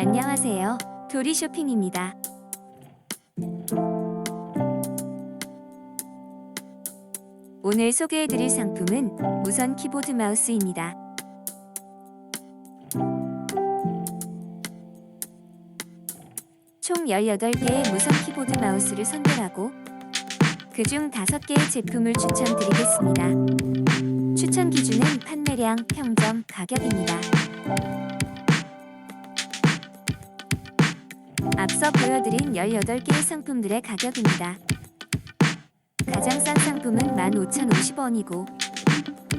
안녕하세요. 도리 쇼핑입니다. 오늘 소개해드릴 상품은 무선 키보드 마우스입니다. 총 18개의 무선 키보드 마우스를 선별하고 그중 5개의 제품을 추천드리겠습니다. 추천 기준은 판매량, 평점, 가격입니다. 앞서 보여드린 18개의 상품들의 가격입니다. 가장 싼 상품은 15,050원이고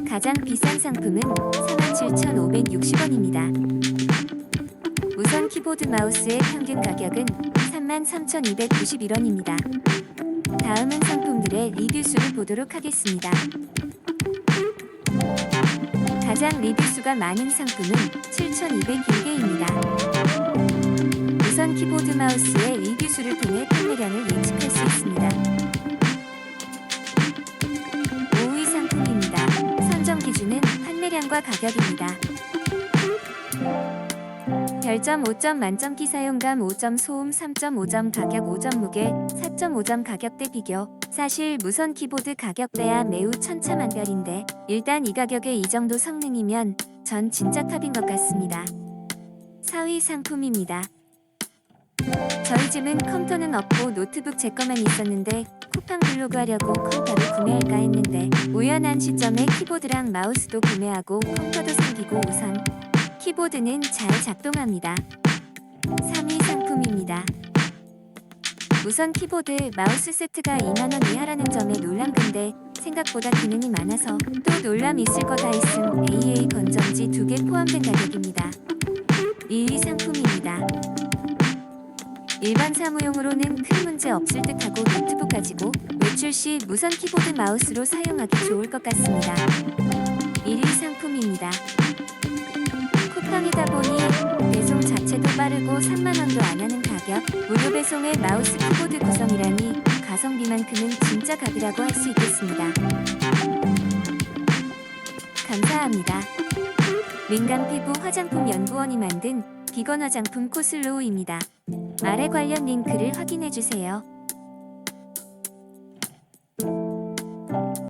가장 비싼 상품은 47,560원입니다. 무선 키보드 마우스의 평균 가격은 33,291원입니다. 다음은 상품들의 리뷰 수를 보도록 하겠습니다. 가장 리뷰 수가 많은 상품은 7,201개입니다. 무선 키보드 마우스의 리뷰 수를 통해 판매량을 예측할 수 있습니다. 5위 상품입니다. 선정 기준은 판매량과 가격입니다. 별점 5점 만점기 사용감 5점 소음 3.5점 가격 5점 무게 4.5점 가격대 비교 사실 무선 키보드 가격대야 매우 천차만별인데 일단 이 가격에 이 정도 성능이면 전 진짜 탑인 것 같습니다. 4위 상품입니다. 저희 집은 컴퓨터는 없고 노트북 제 거만 있었는데 쿠팡 블로그 하려고 컴퓨터를 구매할까 했는데 우연한 시점에 키보드랑 마우스도 구매하고 컴퓨터도 생기고 우선 키보드는 잘 작동합니다. 3위 상품입니다. 무선 키보드 마우스 세트가 2만원 이하라는 점에 놀람근데 생각보다 기능이 많아서 또 놀람 있을 거다 했음 AA 건전지 2개 포함된 가격입니다. 일반 사무용으로는 큰 문제 없을 듯하고 노트북 가지고 외출 시 무선 키보드 마우스로 사용하기 좋을 것 같습니다. 1위 상품입니다. 쿠팡이다 보니 배송 자체도 빠르고 3만원도 안 하는 가격 무료 배송의 마우스 키보드 구성이라니 가성비만큼은 진짜 갑이라고 할 수 있겠습니다. 감사합니다. 민감 피부 화장품 연구원이 만든 비건 화장품 코슬로우입니다. 아래 관련 링크를 확인해 주세요.